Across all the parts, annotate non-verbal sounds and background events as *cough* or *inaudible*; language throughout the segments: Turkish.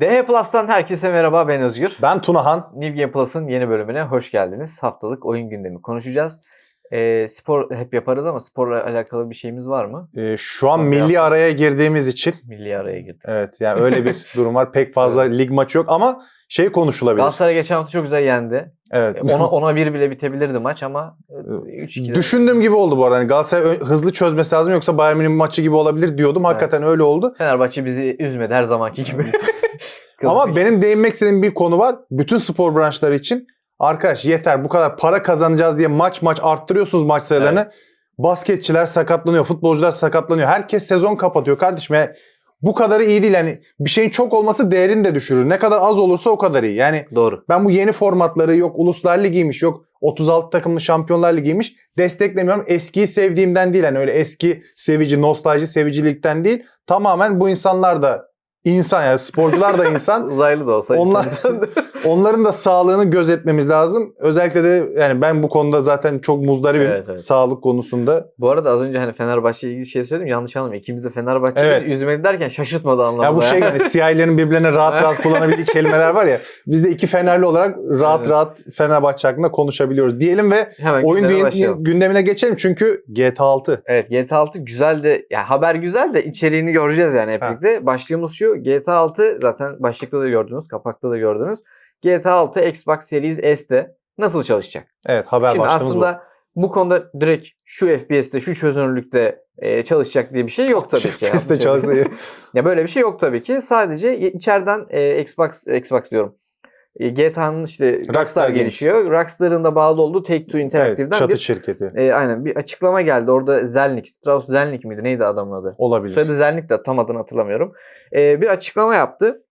DH Plus'tan herkese merhaba ben Özgür. Ben Tunahan. New Game Plus'ın yeni bölümüne hoş geldiniz. Haftalık oyun gündemi konuşacağız. Ee, spor hep yaparız ama sporla alakalı bir şeyimiz var mı? Ee, şu an Sonra milli yapalım. araya girdiğimiz için Milli araya girdik. evet yani öyle bir *laughs* durum var. Pek fazla lig maçı yok ama şey konuşulabilir. Galatasaray geçen hafta çok güzel yendi. Evet. Ee, Ona, ona bir bile bitebilirdi maç ama e, 3-2'de. Düşündüğüm gibi oldu bu arada. Hani Galatasaray hızlı çözmesi lazım yoksa Bayern Münih maçı gibi olabilir diyordum. Hakikaten öyle oldu. Fenerbahçe bizi üzmedi her zamanki gibi. *laughs* Ama benim değinmek istediğim bir konu var. Bütün spor branşları için arkadaş yeter bu kadar para kazanacağız diye maç maç arttırıyorsunuz maç sayılarını. Basketçiler sakatlanıyor, futbolcular sakatlanıyor. Herkes sezon kapatıyor kardeşim. Yani bu kadarı iyi değil. Yani bir şeyin çok olması değerini de düşürür. Ne kadar az olursa o kadar iyi. Yani Doğru. ben bu yeni formatları yok Uluslar Ligi'ymiş yok 36 takımlı Şampiyonlar Ligi'ymiş desteklemiyorum. Eskiyi sevdiğimden değil. Yani öyle eski sevici, nostalji sevicilikten değil. Tamamen bu insanlar da insan yani sporcular da insan. *laughs* Uzaylı da olsa Onlar- insan- *laughs* Onların da sağlığını gözetmemiz lazım. Özellikle de yani ben bu konuda zaten çok muzdaribim Evet, evet. sağlık konusunda. Bu arada az önce hani Fenerbahçe ile ilgili şey söyledim yanlış anlamayın. İkimiz de Fenerbahçe'yiz. Evet. Üzmedi derken şaşırtmadı anlamında. Ya bu şey *laughs* hani siyahilerin birbirlerine rahat rahat kullanabildiği kelimeler var ya. Biz de iki Fenerli olarak rahat Evet. rahat Fenerbahçe hakkında konuşabiliyoruz diyelim ve Hemen oyun başlayalım. gündemine geçelim çünkü GTA 6. Evet GTA 6 güzel de ya haber güzel de içeriğini göreceğiz yani hep birlikte. Başlığımız şu GTA 6 zaten başlıkta da gördünüz kapakta da gördünüz. GTA 6 Xbox Series S'te nasıl çalışacak? Evet haber Şimdi başlığımız aslında bu konuda direkt şu FPS'te şu çözünürlükte e, çalışacak diye bir şey yok bu. tabii ki. Teste çalışıyor. Ya böyle bir şey yok tabii ki. Sadece içeriden e, Xbox Xbox diyorum. E, GTA'nın işte Rockstar, Rockstar Games. gelişiyor. Rockstar'ın da bağlı olduğu Take-Two evet, Interactive'den çatı bir şirketi e, aynen bir açıklama geldi. Orada Zelnick, Strauss Zelnick miydi? Neydi adamın adı? olabilir. Soyadı Zelnick de tam adını hatırlamıyorum. E, bir açıklama yaptı.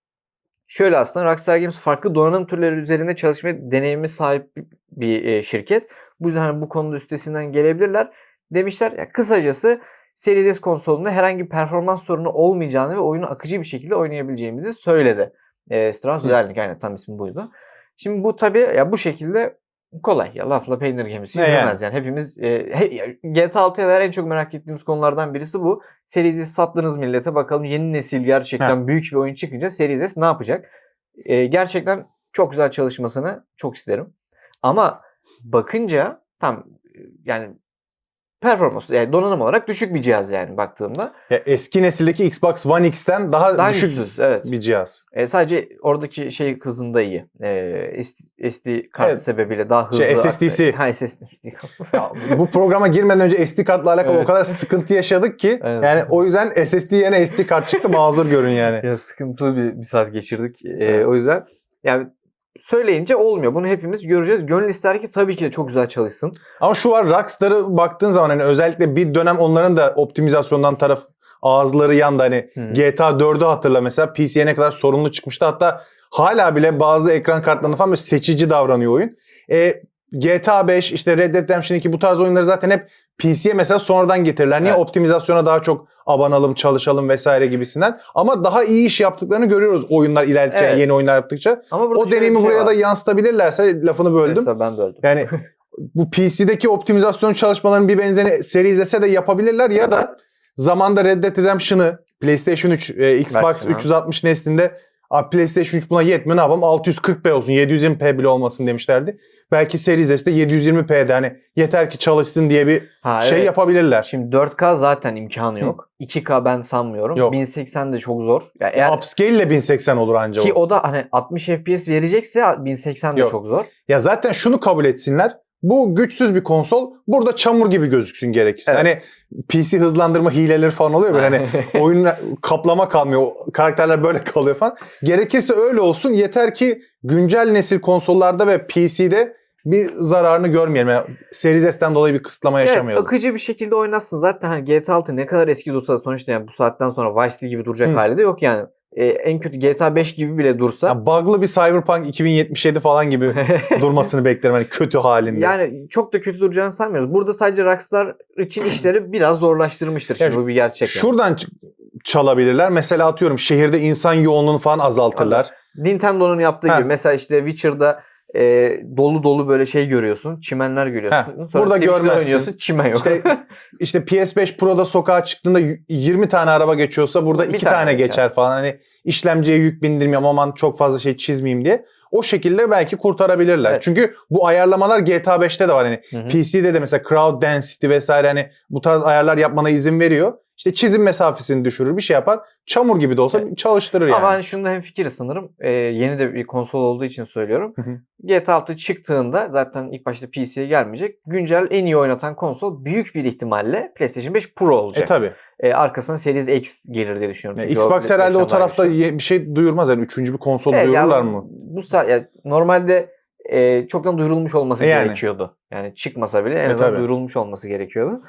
Şöyle aslında Rockstar Games farklı donanım türleri üzerinde çalışma deneyimi sahip bir e, şirket. Bu yüzden hani bu konuda üstesinden gelebilirler. Demişler ya kısacası Series S konsolunda herhangi bir performans sorunu olmayacağını ve oyunu akıcı bir şekilde oynayabileceğimizi söyledi. E, Strauss. Zelnick aynen tam ismi buydu. Şimdi bu tabii ya bu şekilde kolay ya lafla peynir gemisi yürümez yani. Hepimiz e, he- GTA 6'ya dair en çok merak ettiğimiz konulardan birisi bu. Series S sattınız millete bakalım yeni nesil gerçekten büyük bir oyun çıkınca Series S ne yapacak? E, gerçekten çok güzel çalışmasını çok isterim. Ama bakınca tam yani performans yani donanım olarak düşük bir cihaz yani baktığımda. Ya eski nesildeki Xbox One X'ten daha, Daha düşük güçsüz evet. bir cihaz. E, sadece oradaki şey hızında iyi. E, SD, SD kart Evet. sebebiyle daha hızlı. Şey, SSD'si. *laughs* Ha SSD. Ya, bu programa girmeden önce SD kartla alakalı Evet. o kadar sıkıntı yaşadık ki *laughs* Evet. yani o yüzden SSD yerine SD kart çıktı mazur görün yani. *laughs* ya sıkıntılı bir, bir saat geçirdik. E, Evet. O yüzden yani söyleyince olmuyor. Bunu hepimiz göreceğiz. Gönül ister ki tabii ki de çok güzel çalışsın. Ama şu var Rockstar'ı baktığın zaman hani özellikle bir dönem onların da optimizasyondan taraf ağızları yandı hani Hı. GTA 4'ü hatırla mesela PC'ye ne kadar sorunlu çıkmıştı hatta hala bile bazı ekran kartlarında falan seçici davranıyor oyun. E, GTA 5 işte Red Dead Redemption 2 bu tarz oyunları zaten hep PC'ye mesela sonradan getirirler. Niye? Evet. Optimizasyona daha çok abanalım, çalışalım vesaire gibisinden. Ama daha iyi iş yaptıklarını görüyoruz oyunlar ilerledikçe, Evet. yeni oyunlar yaptıkça. Ama O deneyimi şey buraya var. da yansıtabilirlerse lafını böldüm. Neyse, ben de öldüm. Yani bu PC'deki optimizasyon çalışmalarının bir benzerini Series S'e de yapabilirler ya da zamanda Red Dead Redemption'ı PlayStation 3, e, Xbox Versiyonu. 360 neslinde "Abi PlayStation 3 buna yetmiyor ne yapalım 640p olsun 720p bile olmasın demişlerdi. Belki Series S'te 720p'de hani yeter ki çalışsın diye bir Ha, şey evet. yapabilirler. Şimdi 4K zaten imkanı yok. 2K ben sanmıyorum. Yok. 1080 de çok zor. Ya eğer Upscale ile 1080 olur anca ki o. o da hani 60 FPS verecekse 1080 de Yok. çok zor. Ya zaten şunu kabul etsinler. Bu güçsüz bir konsol. Burada çamur gibi gözüksün gerekirse. Evet. Hani PC hızlandırma hileleri falan oluyor böyle hani *laughs* oyun kaplama kalmıyor. Karakterler böyle kalıyor falan. Gerekirse öyle olsun. Yeter ki güncel nesil konsollarda ve PC'de bir zararını görmeyelim. Yani Series S'ten dolayı bir kısıtlama Evet, yaşamayalım. akıcı bir şekilde oynasın. Zaten hani GTA 6 ne kadar eski dursa da sonuçta yani bu saatten sonra Vice City gibi duracak Hı. hali de yok yani. Ee, en kötü GTA 5 gibi bile dursa. Ya bug'lı bir Cyberpunk 2077 falan gibi *laughs* durmasını beklerim hani kötü halinde. yani çok da kötü duracağını sanmıyoruz. Burada sadece Rockstar için işleri biraz zorlaştırmıştır. Şimdi Ya bu bir gerçek. yani. Şuradan çalabilirler. Mesela atıyorum şehirde insan yoğunluğunu falan azaltırlar. Nintendo'nun yaptığı Ha. gibi mesela işte Witcher'da e, dolu dolu böyle şey görüyorsun. Çimenler görüyorsun. Heh, Sonra burada görmezsin. oynuyorsun. Çimen yok. İşte, *laughs* işte PS5 Pro'da sokağa çıktığında y- 20 tane araba geçiyorsa burada Bir 2 tane tane, geçer. geçer falan. Hani işlemciye yük bindirmiyorum aman çok fazla şey çizmeyeyim diye. O şekilde belki kurtarabilirler. Evet. Çünkü bu ayarlamalar GTA 5'te de var. Hani Hı hı. PC'de de mesela crowd density vesaire hani bu tarz ayarlar yapmana izin veriyor. İşte çizim mesafesini düşürür bir şey yapar. Çamur gibi de olsa Evet. çalıştırır yani. Ama hani şunda hem fikiriz sanırım. Ee, yeni de bir konsol olduğu için söylüyorum. GTA 6 çıktığında zaten ilk başta PC'ye gelmeyecek. Güncel en iyi oynatan konsol büyük bir ihtimalle PlayStation 5 Pro olacak. E tabi. Ee, arkasına Series X gelir diye düşünüyorum. Çünkü o Xbox herhalde o tarafta bir şey duyurmaz. Yani üçüncü bir konsol Evet, duyururlar yani mı? Bu yani normalde e, çoktan duyurulmuş olması E yani. gerekiyordu. Yani çıkmasa bile en E azından tabii. duyurulmuş olması gerekiyordu.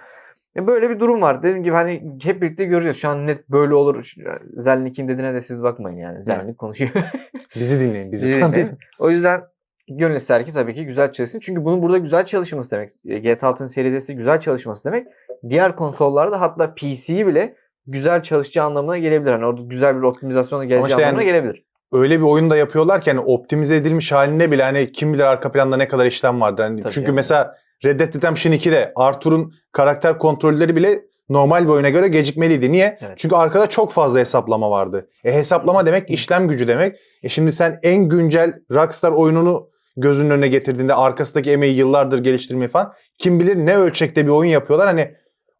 E, böyle bir durum var. Dediğim gibi hani hep birlikte göreceğiz. Şu an net böyle olur. Zelnik'in dediğine de siz bakmayın yani. Zelnik konuşuyor. *laughs* Bizi dinleyin. Bizi dinleyin. o yüzden gönül ister ki tabii ki güzel çalışsın. Çünkü bunun burada güzel çalışması demek. e, GTA 6'nın Series S'te güzel çalışması demek. Diğer konsollarda hatta PC'yi bile güzel çalışacağı anlamına gelebilir. Hani orada güzel bir optimizasyona geleceği işte anlamına yani- gelebilir. öyle bir oyun da yapıyorlar ki hani optimize edilmiş halinde bile hani kim bilir arka planda ne kadar işlem vardır. Hani Tabii çünkü yani. mesela Red Dead Redemption 2'de Arthur'un karakter kontrolleri bile normal bir oyuna göre gecikmeliydi. Niye? Evet. Çünkü arkada çok fazla hesaplama vardı. E hesaplama demek işlem gücü demek. E şimdi sen en güncel Rockstar oyununu gözünün önüne getirdiğinde arkasındaki emeği yıllardır geliştirmeyi falan kim bilir ne ölçekte bir oyun yapıyorlar. Hani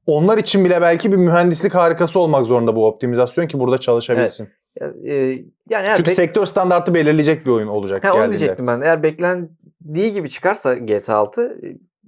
onlar için bile belki bir mühendislik harikası olmak zorunda bu optimizasyon ki burada çalışabilsin. Ya, e, yani eğer Çünkü sektör standartı belirleyecek bir oyun olacak Ha, onu diyecektim ben. Eğer beklendiği gibi çıkarsa GTA 6 e,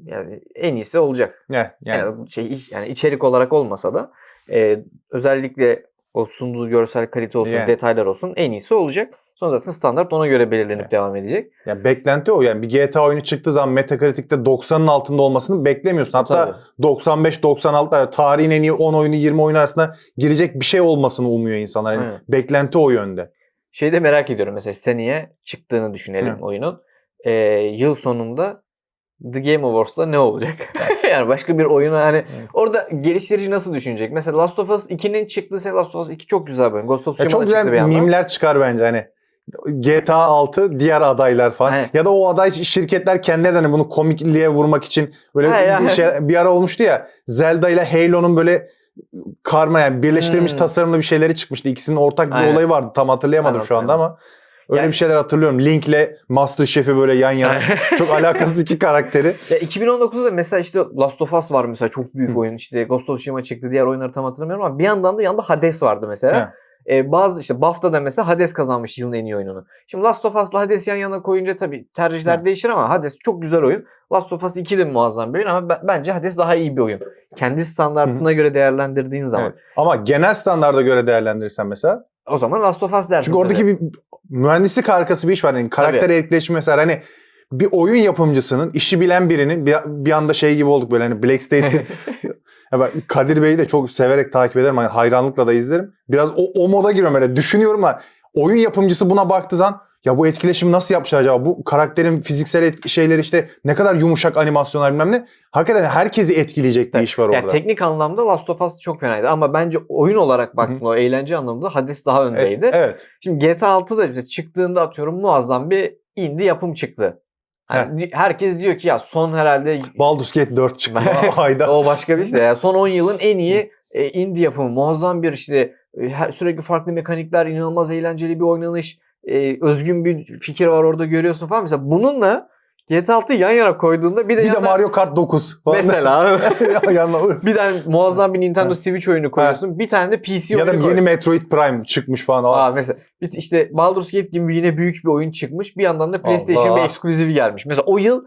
yani en iyisi olacak. Ne, yani, Yani şey yani içerik olarak olmasa da e, özellikle o sunduğu görsel kalite olsun, Yani. detaylar olsun en iyisi olacak. Sonra zaten standart ona göre belirlenip Yani. devam edecek. yani beklenti o. Yani bir GTA oyunu çıktığı zaman Metacritic'te 90'ın altında olmasını beklemiyorsun. Hatta Tabii. 95-96 yani tarihin en iyi 10 oyunu 20 oyun arasında girecek bir şey olmasını umuyor insanlar. Yani beklenti o yönde. Şeyi de merak ediyorum mesela seneye çıktığını düşünelim Hı. oyunun. E, yıl sonunda The Game Awards'ta ne olacak? *laughs* yani başka bir oyunu hani Evet. orada geliştirici nasıl düşünecek? Mesela Last of Us 2'nin çıktığı sene Last of Us 2 çok güzel bir oyun. Ghost of Tsushima çok bir güzel yandan. mimler çıkar bence hani. GTA 6 diğer adaylar falan. Aynen. Ya da o aday şirketler kendileri hani bunu komikliğe vurmak için böyle ya. bir, şey, bir ara olmuştu ya. Zelda ile Halo'nun böyle karma yani birleştirilmiş Hmm. tasarımlı bir şeyleri çıkmıştı. İkisinin ortak bir Aynen. olayı vardı. Tam hatırlayamadım Ben şu anda ama. Öyle Yani- bir şeyler hatırlıyorum. Link'le Masterchef'i böyle yan yana. *laughs* Çok alakasız iki karakteri. Ya 2019'da da mesela işte Last of Us var mesela çok büyük Hı. oyun. İşte Ghost of Tsushima çıktı. Diğer oyunları tam hatırlamıyorum ama bir yandan da yanında Hades vardı mesela. Ee, bazı işte BAFTA'da mesela Hades kazanmış yılın en iyi oyununu. Şimdi Last of Us'la Hades yan yana koyunca tabii tercihler Hı. değişir ama Hades çok güzel oyun. Last of Us 2 de muazzam bir oyun ama be- bence Hades daha iyi bir oyun. Kendi standartına göre değerlendirdiğin zaman. Evet. Ama genel standarda göre değerlendirirsen mesela. O zaman Last of Us dersin. Çünkü oradaki tabii. bir mühendislik harikası bir iş var. Yani karakter etkileşimi mesela hani bir oyun yapımcısının, işi bilen birinin bir, bir anda şey gibi olduk böyle hani Black State'i *laughs* Ya ben Kadir Bey'i de çok severek takip ederim. Hani hayranlıkla da izlerim. Biraz o, o moda giriyorum öyle. Düşünüyorum ben. Oyun yapımcısı buna baktığı zaman ya bu etkileşimi nasıl yapacak acaba? Bu karakterin fiziksel şeyleri işte ne kadar yumuşak animasyonlar bilmem ne. Hakikaten herkesi etkileyecek bir iş var Yani orada. teknik anlamda Last of Us çok fenaydı ama bence oyun olarak baktığında o eğlence anlamında Hades daha öndeydi. evet, evet. Şimdi GTA 6 da bize çıktığında atıyorum muazzam bir indie yapım çıktı. Hani herkes diyor ki ya son herhalde Baldur's Gate 4 çıktı *laughs* *laughs* ayda. o başka bir şey. Yani son 10 yılın en iyi e, indie yapımı. Muazzam bir işte e, sürekli farklı mekanikler, inanılmaz eğlenceli bir oynanış, e, özgün bir fikir var orada görüyorsun falan. Mesela bununla GTA 6 yan yana koyduğunda bir de, bir de yanına- Mario Kart 9 falan. mesela *laughs* Yanına- bir tane muazzam bir Nintendo Switch oyunu koyuyorsun. Bir tane de PC ya da oyunu koy. yeni Metroid Prime çıkmış falan. Aa, mesela bir- işte Baldur's Gate gibi yine büyük bir oyun çıkmış. Bir yandan da PlayStation bir ekskluzivi gelmiş. Mesela o yıl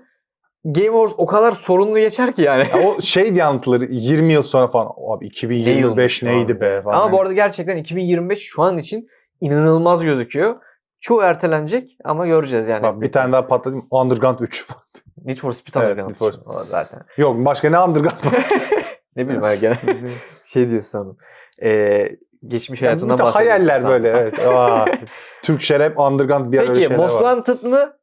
Game Wars o kadar sorunlu geçer ki yani. Ya o şey anlatılır 20 yıl sonra falan. Abi Ne 2025 yılmış neydi abi. be falan. Ama bu arada gerçekten 2025 şu an için inanılmaz gözüküyor. Çoğu ertelenecek ama göreceğiz yani. Bak, bir tane daha patladım. Underground 3. *laughs* Need for Speed Evet, Underground. Need for O zaten. Yok başka ne Underground var? *laughs* Ne bileyim ben gene şey diyorsun sanırım. Ee, geçmiş hayatından Bütün bahsediyorsun hayaller sen. böyle. Evet. *laughs* Aa, Türk şeref Underground bir ara öyle Peki şeyler Most var. Wanted mı?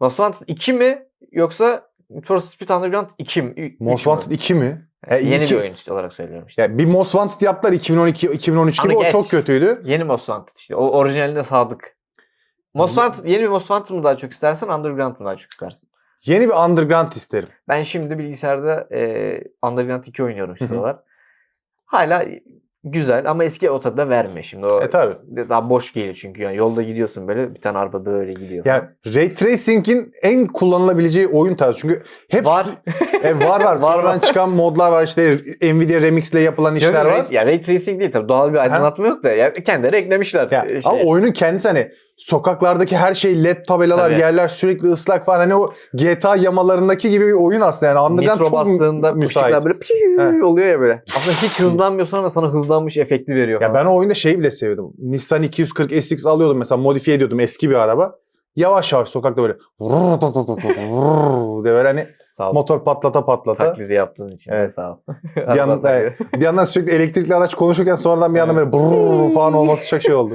Most Wanted 2 mi? Yoksa Need for Speed Underground 2 mi? Most? Wanted 2 mi? Yani E, yeni iki- bir oyun işte olarak söylüyorum işte. Ya bir Most Wanted yaptılar 2012 2013 Ama gibi o geç. çok kötüydü. Yeni Most Wanted işte. O orijinaline sadık. Most Wanted, yeni bir Most Wanted mı daha çok istersin, Underground mı daha çok istersin? Yeni bir underground isterim. Ben şimdi bilgisayarda e, Underground 2 oynuyorum şu sıralar. Hala güzel ama eski o tadı da vermiyor şimdi. O E tabi. daha boş geliyor çünkü yani yolda gidiyorsun böyle bir tane araba böyle gidiyor. Ya Ray Tracing'in en kullanılabileceği oyun tarzı. Çünkü hep Var. E, var var. *laughs* Var, Sonradan var. çıkan modlar var. işte Nvidia Remix'le yapılan işler var. Ya Ray Tracing değil tabii doğal bir aydınlatma yok da ya kendileri eklemişler. Ya, e, şey. Ama oyunun kendisi hani sokaklardaki her şey led tabelalar, Tabii. yerler sürekli ıslak falan. Hani o GTA yamalarındaki gibi bir oyun aslında. Yani Underground Nitro çok bastığında müsait. böyle He. oluyor ya böyle. Aslında hiç *laughs* hızlanmıyorsun ama sana hızlanmış efekti veriyor. Ya falan. ben o oyunda şeyi bile sevdim. Nissan 240 SX alıyordum mesela modifiye ediyordum eski bir araba. Yavaş yavaş sokakta böyle diye böyle hani Sağ ol. motor patlata patlata. Taklidi yaptığın için. Evet. Sağ ol. *laughs* Bir yandan, evet, bir yandan sürekli elektrikli araç konuşurken sonradan bir yandan böyle falan olması çok şey oldu.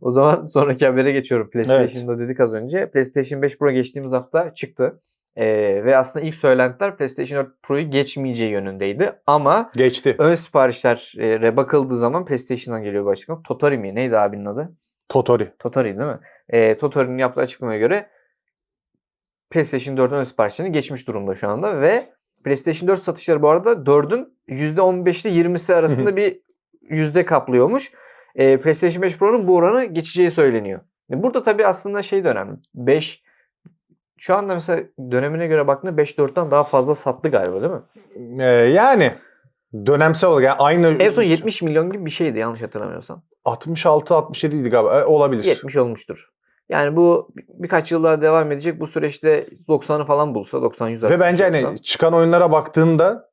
O zaman *laughs* sonraki habere geçiyorum. PlayStation'da dedik az önce. PlayStation 5 Pro geçtiğimiz hafta çıktı. Ee, ve aslında ilk söylentiler PlayStation 4 Pro'yu geçmeyeceği yönündeydi. Ama Geçti. ön siparişlere bakıldığı zaman PlayStation'dan geliyor bu açıklama. Totori mi? Neydi abinin adı? Totori. Totori değil mi? Ee, Totori'nin yaptığı açıklamaya göre PlayStation 4'ün ön siparişlerini geçmiş durumda şu anda ve PlayStation 4 satışları bu arada 4'ün %15'li 20'si arasında bir yüzde kaplıyormuş. Ee, PlayStation 5 Pro'nun bu oranı geçeceği söyleniyor. E, Burada tabii aslında şey de önemli. 5 şu anda mesela dönemine göre baktığında 5 4'ten daha fazla sattı galiba değil mi? Ee, yani dönemsel olarak yani aynı En son 70 milyon gibi bir şeydi yanlış hatırlamıyorsam. 66-67 idi galiba. Ee, olabilir. 70 olmuştur. Yani bu bir- birkaç yıl daha devam edecek. Bu süreçte 90'ı falan bulsa 90-100 Ve bence hani çıkan oyunlara baktığında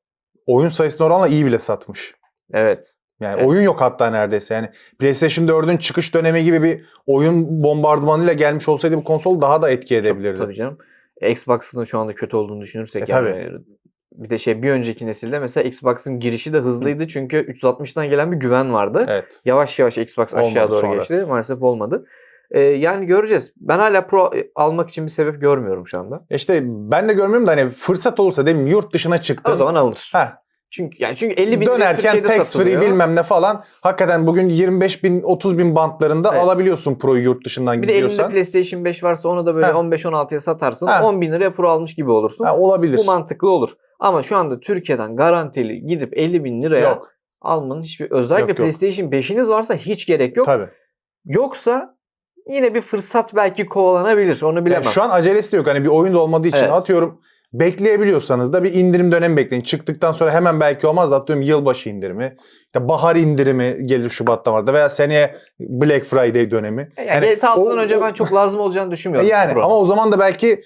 oyun sayısına oranla iyi bile satmış. Evet. Yani Evet. oyun yok hatta neredeyse. Yani PlayStation 4'ün çıkış dönemi gibi bir oyun bombardımanıyla gelmiş olsaydı bu konsol daha da etki edebilirdi. Tabii canım. Xbox'ın da şu anda kötü olduğunu düşünürsek E, yani. Bir de şey bir önceki nesilde mesela Xbox'ın girişi de hızlıydı çünkü 360'dan gelen bir güven vardı. Evet. Yavaş yavaş Xbox aşağı Olmadı doğru sonra. geçti. Maalesef olmadı. Ee, yani göreceğiz. Ben hala Pro almak için bir sebep görmüyorum şu anda. E İşte ben de görmüyorum da hani fırsat olursa dedim yurt dışına çıktın. O zaman alınır. Heh, Çünkü yani çünkü 50 bin dönerken tax free bilmem ne falan hakikaten bugün 25 bin 30 bin bantlarında Evet. alabiliyorsun Pro'yu yurt dışından Bir de elinde gidiyorsan. PlayStation 5 varsa onu da böyle Heh. 15-16'ya satarsın. Heh. 10 bin liraya Pro almış gibi olursun. Ha, olabilir. Bu mantıklı olur. Ama şu anda Türkiye'den garantili gidip 50 bin liraya Yok. almanın hiçbir özellikle Yok, yok. PlayStation 5'iniz varsa hiç gerek yok. Tabii. Yoksa yine bir fırsat belki kovalanabilir. Onu bilemem. Yani şu an acelesi de yok. Hani bir oyun da olmadığı için Evet. atıyorum bekleyebiliyorsanız da bir indirim dönemi bekleyin. Çıktıktan sonra hemen belki olmaz da atıyorum yılbaşı indirimi. işte bahar indirimi gelir Şubat'ta vardı veya seneye Black Friday dönemi. yani hani GTA 6'dan o- önce ben çok lazım olacağını düşünmüyorum. Yani Pro. ama o zaman da belki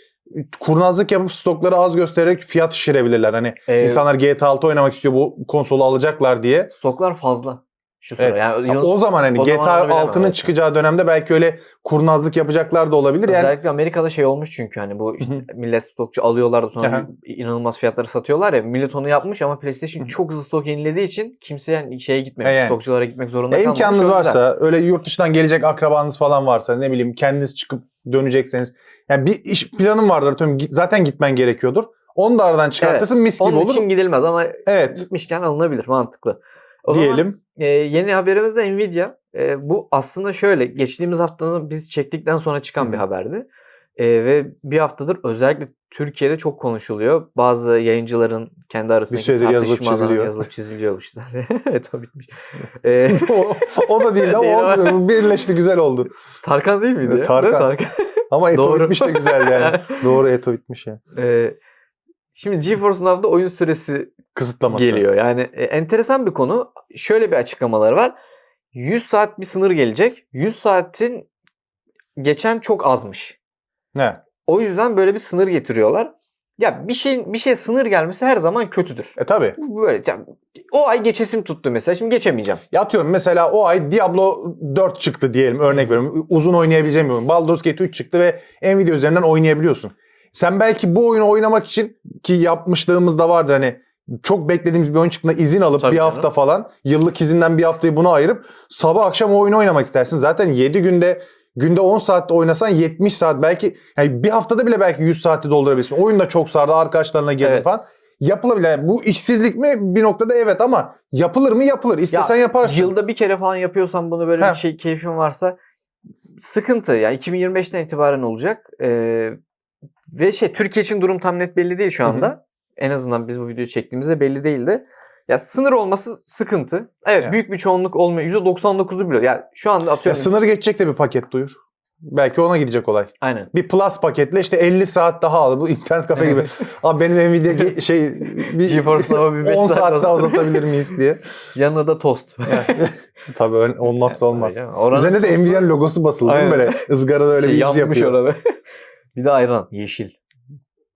kurnazlık yapıp stokları az göstererek fiyat şişirebilirler. Hani Ee, insanlar GTA 6 oynamak istiyor bu konsolu alacaklar diye. stoklar fazla. Şu sıra. Evet. Yani Ya yalnız- o zaman hani o GTA onu bilemem, 6'nın evet. çıkacağı dönemde belki öyle kurnazlık yapacaklar da olabilir. Yani Özellikle Amerika'da şey olmuş çünkü hani bu işte millet stokçu alıyorlar da sonra inanılmaz fiyatları satıyorlar ya. Millet onu yapmış ama PlayStation çok hızlı stok yenilediği için kimse yani şeye gitmemiş. E yani. Stokçulara gitmek zorunda Ya kalmamış. imkanınız varsa öyle yurt dışından gelecek akrabanız falan varsa ne bileyim kendiniz çıkıp dönecekseniz yani bir iş planın vardır git- zaten gitmen gerekiyordur. Onu da aradan çıkartırsın mis gibi Onun olur. için gidilmez ama Evet gitmişken alınabilir mantıklı. O zaman diyelim. e, yeni haberimiz de Nvidia. E, bu aslında şöyle geçtiğimiz haftanın biz çektikten sonra çıkan Hı bir haberdi. E, ve bir haftadır özellikle Türkiye'de çok konuşuluyor. Bazı yayıncıların kendi arasındaki yazılıp tartışmalar çiziliyor. yazılıp *laughs* çiziliyormuş. *laughs* evet o bitmiş. E, *laughs* o, o da değil Değil ama. olsun birleşti güzel oldu. Tarkan değil miydi? ya? Tarkan. Değil mi Ama Eto Doğru. bitmiş de güzel yani. Doğru Eto bitmiş yani. E, şimdi GeForce Now'da oyun süresi Kısıtlaması. geliyor. Yani e, enteresan bir konu. Şöyle bir açıklamaları var. 100 saat bir sınır gelecek. 100 saatin geçen çok azmış. Ne? O yüzden böyle bir sınır getiriyorlar. Ya bir şey bir şey sınır gelmesi her zaman kötüdür. E tabi. Böyle ya, o ay geçesim tuttu mesela. Şimdi geçemeyeceğim. Ya atıyorum mesela o ay Diablo 4 çıktı diyelim örnek veriyorum. Uzun oynayabileceğim bir oyun. Baldur's Gate 3 çıktı ve Nvidia üzerinden oynayabiliyorsun. Sen belki bu oyunu oynamak için ki yapmışlığımız da vardır hani çok beklediğimiz bir oyun çıktığında izin alıp Tabii bir canım. hafta falan yıllık izinden bir haftayı buna ayırıp sabah akşam o oyunu oynamak istersin. Zaten 7 günde günde 10 saatte oynasan 70 saat belki yani bir haftada bile belki 100 saati doldurabilirsin. Oyun da çok sardı arkadaşlarına girdin Evet. falan. Yapılabilir. Yani bu işsizlik mi? Bir noktada evet ama yapılır mı? Yapılır. İstesen yaparsın. Yılda bir kere falan yapıyorsan bunu böyle Heh. bir şey keyfin varsa sıkıntı. Yani 2025'ten itibaren olacak. Ee, ve şey Türkiye için durum tam net belli değil şu Hı hı. anda. En azından biz bu videoyu çektiğimizde belli değildi. Ya sınır olması sıkıntı. Evet Evet. büyük bir çoğunluk olmuyor. %99'u biliyor. Yani şu anda Ya atıyorum. sınır geçecek de bir paket duyur. Belki ona gidecek olay. Aynen. Bir plus paketle işte 50 saat daha al. Bu internet kafe gibi. *laughs* Abi benim Nvidia *laughs* şey bir GeForce Nova bir beş *laughs* 10 saat saat, daha uzat- uzatabilir miyiz diye. Yanına da tost. Tabii olmazsa olmaz. Aynen. Oranın Üzerine de Nvidia'nın logosu basılı değil mi Aynen. böyle? ızgarada öyle şey, bir iz yanmış yapıyor. orada. bir de ayran. Yeşil.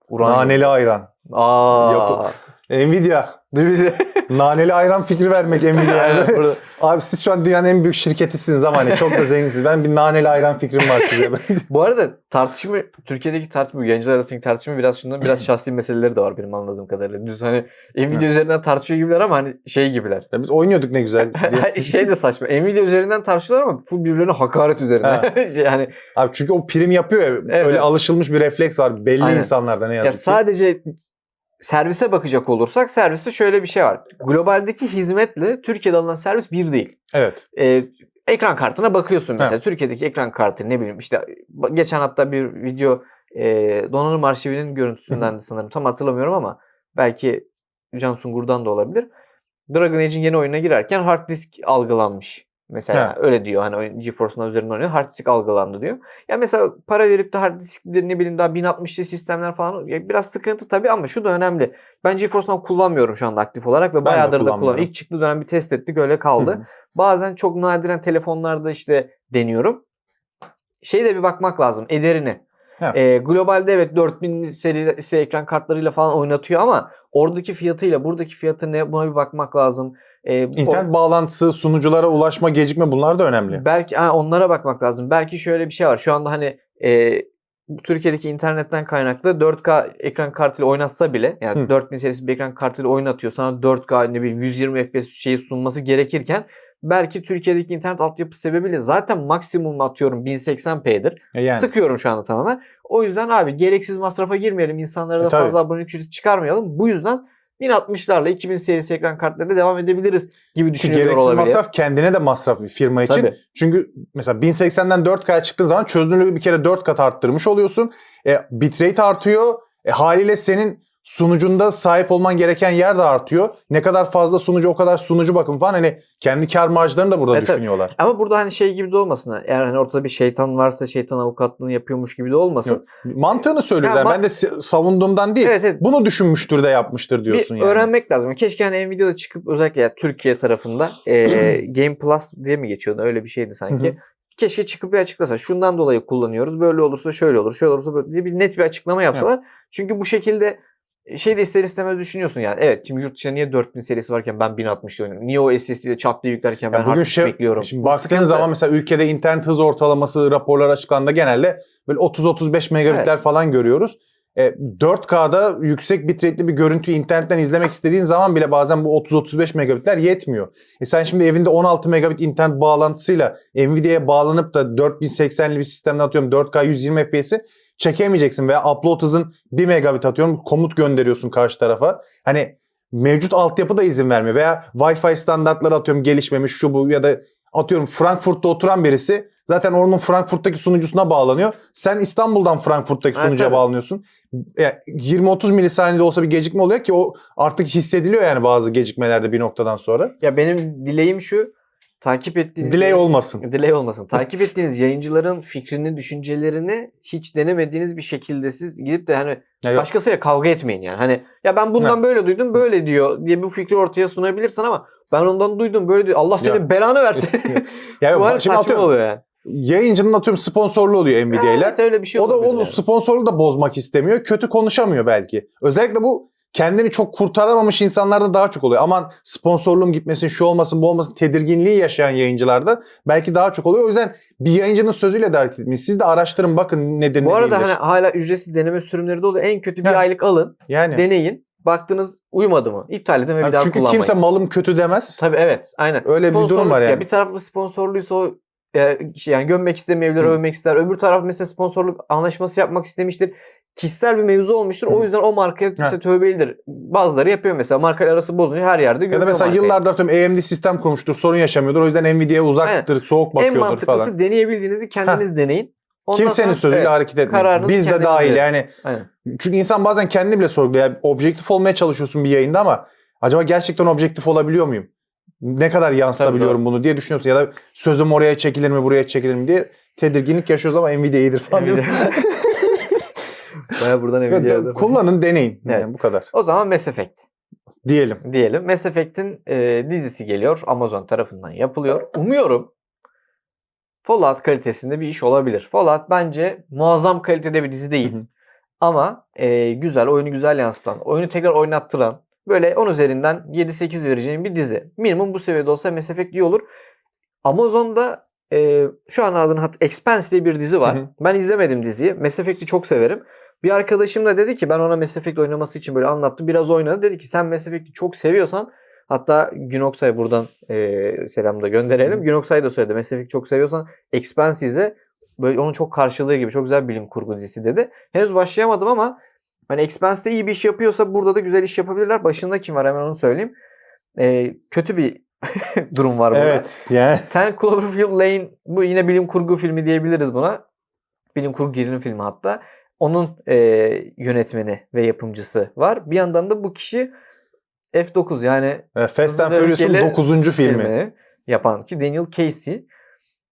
Uranyum. Naneli ayran. Aa. Yapı- Nvidia. Bize. Naneli ayran fikri vermek Nvidia'ya. *laughs* Abi siz şu an dünyanın en büyük şirketisiniz ama hani çok da *laughs* zenginsiniz. Ben bir naneli ayran fikrim var size. *laughs* Bu arada tartışma Türkiye'deki tartışma yayıncılar arasındaki tartışma biraz şundan biraz *laughs* şahsi meseleleri de var benim anladığım kadarıyla. Düz hani Nvidia üzerinden tartışıyor gibiler ama hani şey gibiler. Ya Biz oynuyorduk ne güzel diye. şey de saçma. Nvidia üzerinden tartışıyorlar ama full birbirlerine hakaret üzerinden. şey, hani Abi çünkü o prim yapıyor ya. Evet, öyle alışılmış bir refleks var. Belli Aynen. insanlarda ne ya yazık ki. sadece servise bakacak olursak serviste şöyle bir şey var. Globaldeki hizmetle Türkiye'de alınan servis bir değil. Evet. Ee, ekran kartına bakıyorsun mesela. Evet. Türkiye'deki ekran kartı ne bileyim işte geçen hatta bir video e, donanım arşivinin görüntüsünden de sanırım tam hatırlamıyorum ama belki Can Sungur'dan da olabilir. Dragon Age'in yeni oyununa girerken hard disk algılanmış. Mesela öyle diyor hani GeForce'un üzerinden oynuyor. Hard disk algılandı diyor. Ya mesela para verip de hard diskleri ne bileyim daha 1060'lı sistemler falan ya biraz sıkıntı tabii ama şu da önemli. Ben GeForce'dan kullanmıyorum şu anda aktif olarak ve bayağıdır da kullanmıyorum. kullanıyorum. İlk çıktığı dönem bir test ettik öyle kaldı. Hı hı. Bazen çok nadiren telefonlarda işte deniyorum. Şey de bir bakmak lazım ederine. Evet. Globalde evet 4000 serisi ekran kartlarıyla falan oynatıyor ama oradaki fiyatıyla buradaki fiyatı ne buna bir bakmak lazım. Bu- İnternet bağlantısı, sunuculara ulaşma, gecikme bunlar da önemli. Belki ha, onlara bakmak lazım. Belki şöyle bir şey var. Şu anda hani e, Türkiye'deki internetten kaynaklı 4K ekran kartıyla oynatsa bile yani Hı. 4000 serisi bir ekran kartıyla oynatıyor. Sana 4K ne bileyim 120 FPS bir şeyi sunması gerekirken belki Türkiye'deki internet altyapısı sebebiyle zaten maksimum atıyorum 1080p'dir. E Yani. Sıkıyorum şu anda tamamen. O yüzden abi gereksiz masrafa girmeyelim. İnsanlara da E, fazla abonelik ücreti çıkarmayalım. Bu yüzden 1060'larla 2000 serisi ekran kartlarıyla devam edebiliriz gibi düşünüyor gereksiz olabilir. masraf kendine de masraf bir firma için. Tabii. Çünkü mesela 1080'den 4K'ya çıktığın zaman çözünürlüğü bir kere 4 kat arttırmış oluyorsun. E, bitrate artıyor. E, haliyle senin sunucunda sahip olman gereken yer de artıyor. Ne kadar fazla sunucu o kadar sunucu bakım falan hani kendi kar marjlarını da burada Evet, tabii. düşünüyorlar. Ama burada hani şey gibi de olmasın. Eğer hani ortada bir şeytan varsa şeytan avukatlığını yapıyormuş gibi de olmasın. Yok. Mantığını söylüyorlar. Ya, ben de se- savunduğumdan değil. Evet evet. Bunu düşünmüştür de yapmıştır diyorsun bir yani. öğrenmek lazım. Keşke hani Nvidia'da çıkıp özellikle ya Türkiye tarafında e, *clears throat* Game Plus diye mi geçiyordu? Öyle bir şeydi sanki. Hı. Keşke çıkıp bir açıklasa. Şundan dolayı kullanıyoruz. Böyle olursa şöyle olur. Şöyle olursa böyle diye bir net bir açıklama yapsalar. Çünkü bu şekilde şey de ister istemez düşünüyorsun yani. Evet şimdi yurt dışında niye 4000 serisi varken ben 1060 oynuyorum? Niye o SSD'de çat diye yüklerken ben hard şey, bekliyorum? Şimdi baktığın zaman mesela ülkede internet hız ortalaması raporlar açıklandığında genelde böyle 30-35 megabitler falan görüyoruz. E, 4K'da yüksek bitrate'li bir görüntüyü internetten izlemek istediğin zaman bile bazen bu 30-35 megabitler yetmiyor. E sen şimdi evinde 16 megabit internet bağlantısıyla Nvidia'ya bağlanıp da 4080'li bir sistemden atıyorum 4K 120 FPS'i çekemeyeceksin veya upload hızın 1 megabit atıyorum komut gönderiyorsun karşı tarafa. Hani mevcut altyapı da izin vermiyor veya Wi-Fi standartları atıyorum gelişmemiş şu bu ya da atıyorum Frankfurt'ta oturan birisi zaten onun Frankfurt'taki sunucusuna bağlanıyor. Sen İstanbul'dan Frankfurt'taki Evet, sunucuya tabii. bağlanıyorsun. Yani 20-30 milisaniyede olsa bir gecikme oluyor ki o artık hissediliyor yani bazı gecikmelerde bir noktadan sonra. Ya benim dileğim şu. Takip ettiğiniz Delay olmasın. Delay olmasın. *laughs* Takip ettiğiniz yayıncıların fikrini, düşüncelerini hiç denemediğiniz bir şekilde siz gidip de hani Ya yok. başkasıyla kavga etmeyin yani. Hani ya ben bundan böyle duydum, böyle diyor diye bu fikri ortaya sunabilirsin ama ben ondan duydum böyle diyor. Allah senin Ya. belanı versin. *laughs* Ya yok, Bu şimdi atıyorum oluyor yani. yayıncının atıyorum sponsorlu oluyor Nvidia ile. Evet öyle bir şey o da onu yani. sponsorluğu da bozmak istemiyor. Kötü konuşamıyor belki. Özellikle bu kendini çok kurtaramamış insanlarda daha çok oluyor. Aman sponsorluğum gitmesin, şu olmasın, bu olmasın tedirginliği yaşayan yayıncılarda belki daha çok oluyor. O yüzden bir yayıncının sözüyle de hareket etmeyin. Siz de araştırın bakın nedir Bu ne arada değildir. hani hala ücretsiz deneme sürümleri de oluyor. En kötü bir Ha. aylık alın, yani deneyin. Baktınız uymadı mı? İptal edin ve bir Yani daha çünkü kullanmayın. kimse malım kötü demez. Tabii evet. Aynen. Öyle bir durum Sponsorluk- var yani. Ya bir taraflı sponsorluysa o e, şey yani gömmek istemeyebilir, Hı. övmek ister. Öbür taraf mesela sponsorluk anlaşması yapmak istemiştir. Kişisel bir mevzu olmuştur. O yüzden o markaya kimse tövbelidir. Bazıları yapıyor mesela. Markayla arası bozuluyor. Her yerde Ya görüyor da mesela markayı. yıllardır atıyorum AMD sistem kurmuştur, sorun yaşamıyordur. O yüzden Nvidia'ya uzaktır, soğuk en bakıyordur mantıklısı falan. deneyebildiğinizi kendiniz deneyin. Ondan Kimsenin sonra- sözüyle Evet, hareket etmeyin. Biz de dahil yani. aynen. Çünkü insan bazen kendini bile sorguluyor. Yani objektif olmaya çalışıyorsun bir yayında ama acaba gerçekten objektif olabiliyor muyum? Ne kadar yansıtabiliyorum bunu diye düşünüyorsun. Ya da sözüm oraya çekilir mi, buraya çekilir mi diye tedirginlik yaşıyoruz ama Nvidia iyidir falan diyor. *laughs* *laughs* Baya buradan Nvidia'da. Kullanın, deneyin. Evet. Yani bu kadar. O zaman Mass Effect Diyelim. diyelim. Mass Effect'in e, dizisi geliyor. Amazon tarafından yapılıyor. Umuyorum Fallout kalitesinde bir iş olabilir. Fallout bence muazzam kalitede bir dizi değil. Hı hı. Ama e, güzel, oyunu güzel yansıtan, oyunu tekrar oynattıran, böyle 10 üzerinden 7-8 vereceğim bir dizi. Minimum bu seviyede olsa Mass Effect iyi olur. Amazon'da e, şu an adını hat Expanse diye bir dizi var. Hı hı. Ben izlemedim diziyi. Mass Effect'i çok severim. Bir arkadaşım da dedi ki ben ona Mass Effect oynaması için böyle anlattım. Biraz oynadı. Dedi ki sen Mass Effect'i çok seviyorsan hatta Günoksay'a buradan e, selam da gönderelim. Günoksay da söyledi. Mass Effect'i çok seviyorsan Expanse izle. Böyle onun çok karşılığı gibi çok güzel bilim kurgu dizisi dedi. Henüz başlayamadım ama hani Expanse'de iyi bir iş yapıyorsa burada da güzel iş yapabilirler. Başında kim var hemen onu söyleyeyim. E, kötü bir *laughs* durum var burada. Evet. Yani Ten Cloverfield Lane bu yine bilim kurgu filmi diyebiliriz buna. Bilim kurgu gerilim filmi hatta. Onun e, yönetmeni ve yapımcısı var. Bir yandan da bu kişi F9 yani e, Fast and Furious'un Öfkeli 9. filmi. yapan ki Daniel Casey.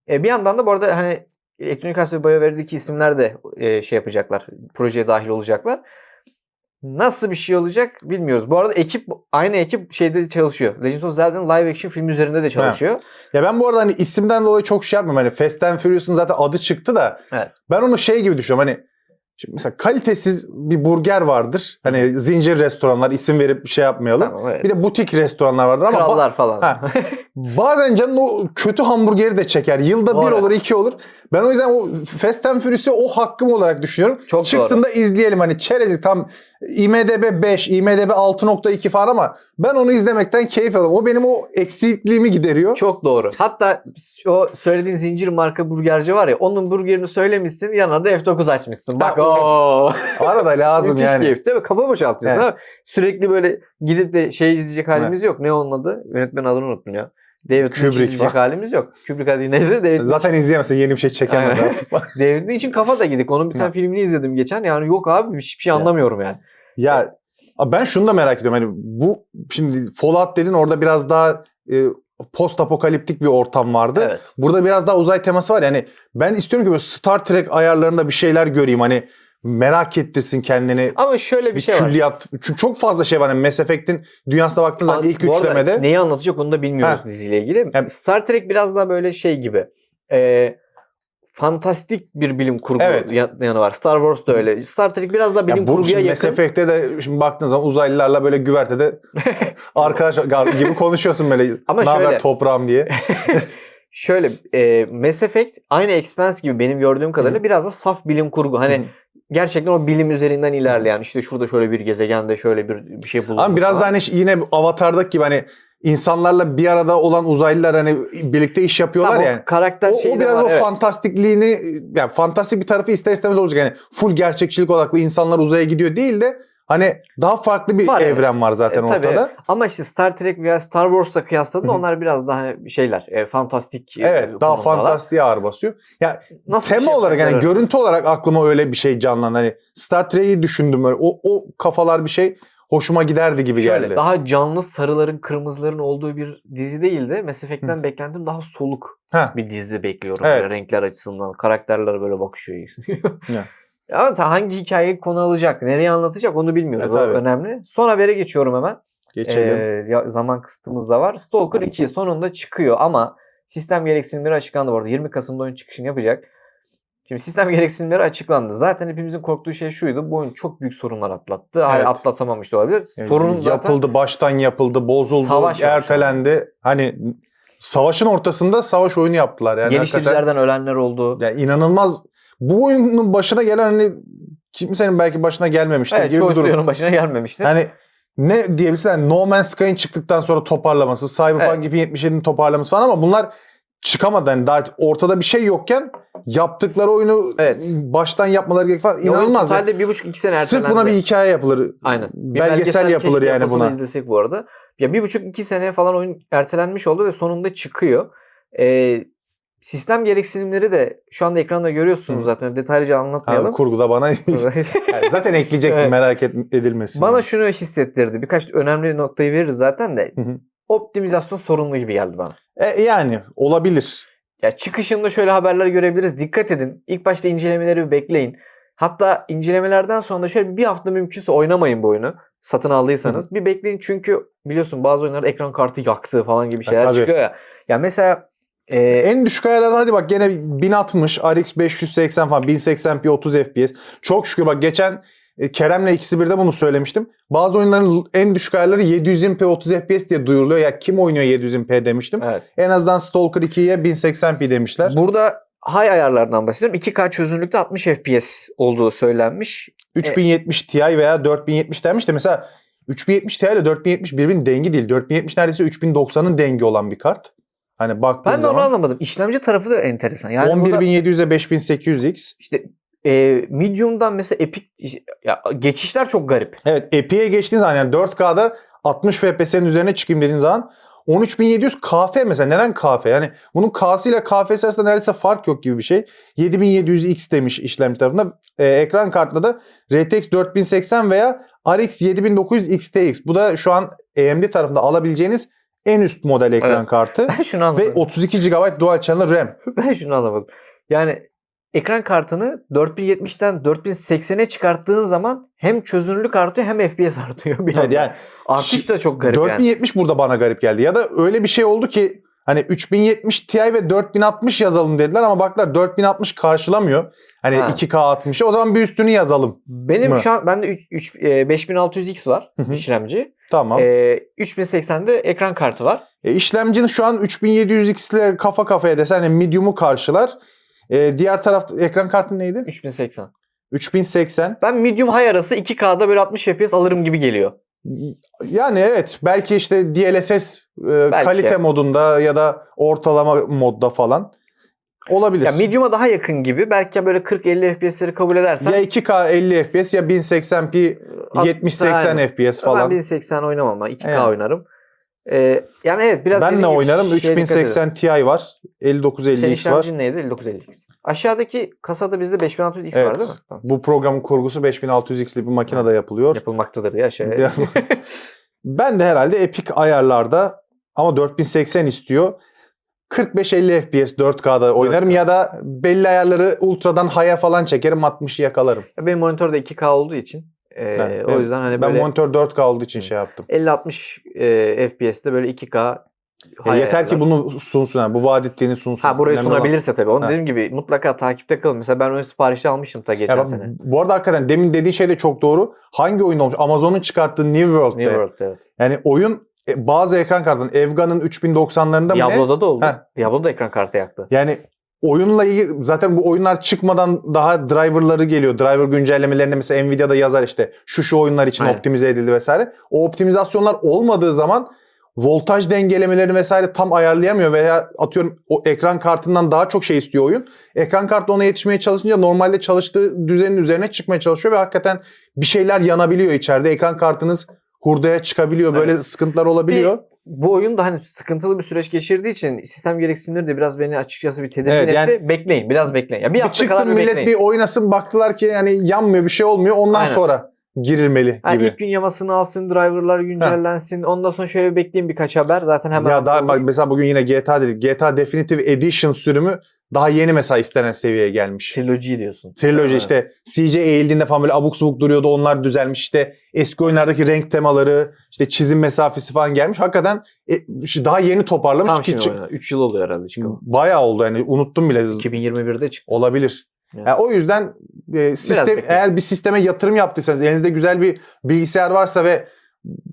E, bir yandan da bu arada hani Electronic Arts ve BioWare'deki isimler de e, şey yapacaklar. Projeye dahil olacaklar. Nasıl bir şey olacak bilmiyoruz. Bu arada ekip aynı ekip şeyde çalışıyor. Legends of Zelda'nın live action film üzerinde de çalışıyor. Ya ben bu arada hani isimden dolayı çok şey yapmıyorum. Hani Fast and Furious'un zaten adı çıktı da Evet. ben onu şey gibi düşünüyorum. Hani şimdi mesela kalitesiz bir burger vardır. Hani zincir restoranlar isim verip bir şey yapmayalım. Tamam evet. Bir de butik restoranlar vardır ama Krallar falan. Ha. *laughs* bazen canın o kötü hamburgeri de çeker. Yılda bir Doğru. olur, iki olur. Ben o yüzden o Fast and Furious'u o hakkım olarak düşünüyorum. Çok Çıksın doğru. da izleyelim. Hani çerezlik tam IMDB 5, IMDB 6.2 falan ama ben onu izlemekten keyif alıyorum. O benim o eksikliğimi gideriyor. Çok doğru. Hatta o söylediğin zincir marka burgerci var ya onun burgerini söylemişsin yanına da F9 açmışsın. Bak o Arada lazım müthiş yani. keyif değil mi? Kafa boşaltıyorsun Evet. ama sürekli böyle gidip de şey izleyecek halimiz yok. Ne onun adı? Yönetmenin adını unuttum ya. David Lynch Kubrick izleyecek halimiz yok. Kubrick hadi neyse David. Zaten izleyemezsin yeni bir şey çekemez artık. *laughs* David Lynch'in kafa da gidik. Onun bir tane filmini izledim geçen. Yani yok abi hiçbir şey anlamıyorum yani. ya ben şunu da merak ediyorum. Hani bu şimdi Fallout dedin orada biraz daha e, post apokaliptik bir ortam vardı. Evet. Burada biraz daha uzay teması var. Yani ben istiyorum ki böyle Star Trek ayarlarında bir şeyler göreyim. Hani merak ettirsin kendini. Ama şöyle bir, şey var. külliyat. Çünkü çok fazla şey var. Yani Mass Effect'in dünyasına baktığın zaman ilk üçlemede. Neyi anlatacak onu da bilmiyoruz Ha. diziyle ilgili. Ya- Star Trek biraz daha böyle şey gibi. E, fantastik bir bilim kurgu Evet. ya- yanı var. Star Wars da öyle. Star Trek biraz daha bilim Ya bu kurguya şimdi Mass yakın. Effect'te de şimdi baktığın zaman uzaylılarla böyle güvertede *laughs* arkadaş gibi konuşuyorsun böyle. Ama ne haber şöyle- toprağım diye. *laughs* Şöyle e, Mass Effect aynı Expanse gibi benim gördüğüm kadarıyla biraz da saf bilim kurgu. Hani Hı. Gerçekten o bilim üzerinden ilerleyen işte şurada şöyle bir gezegende şöyle bir, bir şey bulundu. Ama biraz falan. da hani yine Avatar'daki gibi hani insanlarla bir arada olan uzaylılar hani birlikte iş yapıyorlar Tamam, o yani. karakter O, o biraz var, o evet. fantastikliğini yani fantastik bir tarafı ister istemez olacak. Yani full gerçekçilik odaklı insanlar uzaya gidiyor değil de hani daha farklı bir Var, evet. evren var zaten E, tabii. ortada. Ama işte Star Trek veya Star Wars'la kıyasladığında Hı hı. onlar biraz daha hani şeyler e, fantastik e, Evet daha konumdalar. fantastiğe ağır basıyor. Ya Nasıl tema şey olarak yani görüntü olarak aklıma öyle bir şey canlandı. Hani Star Trek'i düşündüm öyle. O, o kafalar bir şey hoşuma giderdi gibi Şöyle, geldi. daha canlı sarıların kırmızıların olduğu bir dizi değil de Mass Effect'ten beklentim daha soluk Heh. bir dizi bekliyorum. Evet. Böyle renkler açısından. Karakterler böyle bakışıyor. *laughs* Ama ta- hangi hikayeyi konu alacak, nereye anlatacak onu bilmiyoruz. E, o önemli. Son habere geçiyorum hemen. Geçelim. Ee, zaman kısıtımız da var. Stalker 2 sonunda çıkıyor ama sistem gereksinimleri açıklandı bu arada. 20 Kasım'da oyun çıkışını yapacak. Şimdi sistem gereksinimleri açıklandı. Zaten hepimizin korktuğu şey şuydu. Bu oyun çok büyük sorunlar atlattı. Hala Evet. atlatamamış da olabilir. Yani Sorun zaten yapıldı, baştan yapıldı, bozuldu, Savaş var ertelendi. Hani savaşın ortasında savaş oyunu yaptılar. Yani hakikaten geliştiricilerden ölenler oldu. yani inanılmaz. Bu oyunun başına gelen hani kimsenin belki başına gelmemiştir Evet, gibi çoğu bir durum. stüdyonun başına gelmemişti. Hani ne diyebilirsin? Yani No Man's Sky'ın çıktıktan sonra toparlaması, Cyberpunk Evet. 2077'nin toparlaması falan ama bunlar çıkamadı. Yani daha ortada bir şey yokken yaptıkları oyunu Evet. baştan yapmaları gerek falan inanılmaz. Totalde bir buçuk iki sene ertelendi. Sırf buna bir hikaye yapılır. Aynen. Bir belgesel yapılır keşke yani buna. izlesek bu arada. Ya bir buçuk iki sene falan oyun ertelenmiş oldu ve sonunda çıkıyor. Ee, sistem gereksinimleri de şu anda ekranda görüyorsunuz Hı. zaten. Detaylıca anlatmayalım. kurguda bana *laughs* Yani zaten ekleyecektim Evet. merak edilmesin. Bana şunu hissettirdi. Birkaç önemli noktayı veririz zaten de. Hı hı. Optimizasyon sorunlu gibi geldi bana. E, yani olabilir. Ya çıkışında şöyle haberler görebiliriz. Dikkat edin. İlk başta incelemeleri bir bekleyin. Hatta incelemelerden sonra da şöyle bir hafta mümkünse oynamayın bu oyunu. Satın aldıysanız. Bir bekleyin çünkü biliyorsun bazı oyunlarda ekran kartı yaktı falan gibi şeyler tabii. çıkıyor ya. Ya mesela e, En düşük ayarlarda hadi bak gene 1060, RX 580 falan 1080p 30 FPS. Çok şükür bak geçen e, Kerem'le ikisi birde bunu söylemiştim. Bazı oyunların en düşük ayarları 720p 30 FPS diye duyuruluyor. Ya kim oynuyor 720p demiştim. evet. En azından Stalker 2'ye 1080p demişler. Burada high ayarlardan bahsediyorum. 2K çözünürlükte 60 FPS olduğu söylenmiş. 3070 Ti veya 4070 denmiş de mesela 3070 Ti ile 4070 birbirinin dengi değil. 4070 neredeyse 3090'ın dengi olan bir kart. Hani baktığın Ben de onu zaman anlamadım. İşlemci tarafı da enteresan. Yani burada 11700'e 5800X. işte e, Medium'dan mesela Epic ya, geçişler çok garip. Evet Epic'e geçtiğin zaman yani 4K'da 60 FPS'nin üzerine çıkayım dediğin zaman 13700 KF mesela neden KF? Yani bunun K'sı ile KF'si arasında neredeyse fark yok gibi bir şey. 7700X demiş işlemci tarafında. Ee, ekran kartında da RTX 4080 veya RX 7900 XTX. Bu da şu an AMD tarafında alabileceğiniz en üst model ekran Evet. kartı. *laughs* Ben şunu Ve anlamadım. 32 GB Dual Channel RAM. *laughs* Ben şunu anlamadım. Yani ekran kartını 4070'ten 4080'e çıkarttığın zaman hem çözünürlük artıyor hem FPS *laughs* artıyor bir Evet, yani Artış da çok garip yani. 4070 burada bana garip geldi. Ya da öyle bir şey oldu ki hani 3070 Ti ve 4060 yazalım dediler ama baklar 4060 karşılamıyor. Hani Ha. 2K 60'ı o zaman bir üstünü yazalım. Benim mı? şu an bende 3, 3, 5600X var Hı hı. işlemci. Tamam. E, 3080'de ekran kartı var. E, işlemcinin şu an 3700X ile kafa kafaya desen yani medium'u karşılar. E, diğer tarafta ekran kartı neydi? 3080. 3080. Ben medium high arası 2K'da böyle 60 FPS alırım gibi geliyor. Yani evet belki işte DLSS e, Belki. kalite modunda ya da ortalama modda falan olabilir. Ya medium'a daha yakın gibi. Belki böyle 40-50 FPS'leri kabul edersen. ya 2K 50 FPS ya 1080p At- 70-80 Aynen. FPS falan. Ben 1080 oynamam ama 2K Yani. oynarım. Ee, yani evet biraz ben ne oynarım? şeye dikkat edin. 3080 Ti var. Senin 5950X var. işlemcin neydi? 5950X. Aşağıdaki kasada bizde 5600X Evet. var değil mi? Tamam. Bu programın kurgusu 5600X'li bir makinede yapılıyor. Yapılmaktadır diye aşağıya. *laughs* ben de herhalde Epic ayarlarda ama 4080 istiyor. 45-50 FPS 4K'da oynarım 4K. ya da belli ayarları ultradan high'a falan çekerim 60'ı yakalarım. Ya Benim monitörde 2K olduğu için e, Ben- o ben- yüzden hani Ben böyle monitör 4K olduğu için şey yaptım. 50-60 e, FPS'te böyle 2K Ya high yeter ki bunu sunsun yani bu vaat ettiğini sunsun. Ha burayı Önemli olan- sunabilirse tabii. Onu Ha. dediğim gibi mutlaka takipte kalın. Mesela ben oyun siparişi almıştım ta geçen Ya sene. bu arada hakikaten demin dediğin şey de çok doğru. Hangi oyun olmuş? Amazon'un çıkarttığı New World'de. New World'da evet. Yani oyun e, bazı ekran kartının Evga'nın 3090'larında mı ne? Diablo'da da oldu. Heh. Diablo'da ekran kartı yaktı. Yani oyunla ilgili zaten bu oyunlar çıkmadan daha driverları geliyor. Driver güncellemelerinde mesela Nvidia'da yazar işte şu şu oyunlar için Aynen. optimize edildi vesaire. O optimizasyonlar olmadığı zaman voltaj dengelemelerini vesaire tam ayarlayamıyor veya atıyorum o ekran kartından daha çok şey istiyor oyun. Ekran kartı ona yetişmeye çalışınca normalde çalıştığı düzenin üzerine çıkmaya çalışıyor ve hakikaten bir şeyler yanabiliyor içeride. Ekran kartınız hurdaya çıkabiliyor. Böyle Evet. sıkıntılar olabiliyor. Bu oyun da hani sıkıntılı bir süreç geçirdiği için sistem gereksinimleri de biraz beni açıkçası bir tedirgin Evet, etti. yani- bekleyin. Biraz bekleyin. Ya bir bir hafta çıksın kadar bir millet bekleyin. bir oynasın baktılar ki yani yanmıyor bir şey olmuyor ondan Aynen. sonra girilmeli Ha, gibi. ilk gün yamasını alsın, driverlar güncellensin. Ondan sonra şöyle bir bekleyin birkaç haber. Zaten hemen ya daha bak mesela bugün yine GTA dedik. GTA Definitive Edition sürümü daha yeni mesela istenen seviyeye gelmiş. Trilogy diyorsun. Triloji Ha. işte CJ eğildiğinde falan böyle abuk subuk duruyordu onlar düzelmiş işte eski oyunlardaki renk temaları işte çizim mesafesi falan gelmiş. Hakikaten e, daha yeni toparlamış Tam ki şimdi çık- oynadı. 3 yıl oluyor herhalde çıkalı. bayağı oldu yani unuttum bile 2021'de çıktı. olabilir. Evet. Yani o yüzden e, sistem eğer bir sisteme yatırım yaptıysanız elinizde güzel bir bilgisayar varsa ve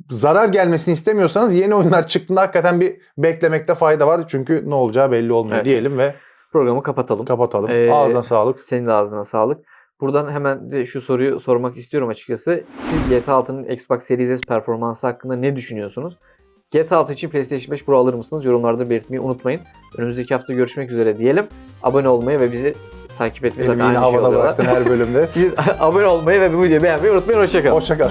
zarar gelmesini istemiyorsanız yeni oyunlar çıktığında hakikaten bir beklemekte fayda var. Çünkü ne olacağı belli olmuyor Evet. diyelim ve Programı kapatalım. kapatalım. Ee, Ağzına sağlık. Senin de ağzına sağlık. Buradan hemen de şu soruyu sormak istiyorum açıkçası. Siz GTA 6'nın Xbox Series S performansı hakkında ne düşünüyorsunuz? GTA 6 için PlayStation 5 Pro alır mısınız? Yorumlarda belirtmeyi unutmayın. Önümüzdeki hafta görüşmek üzere diyelim. Abone olmayı ve bizi takip etmeyi Elimi zaten aynı şey her bölümde. *laughs* Abone olmayı ve bu videoyu beğenmeyi unutmayın. Hoşçakalın. Hoşçakal.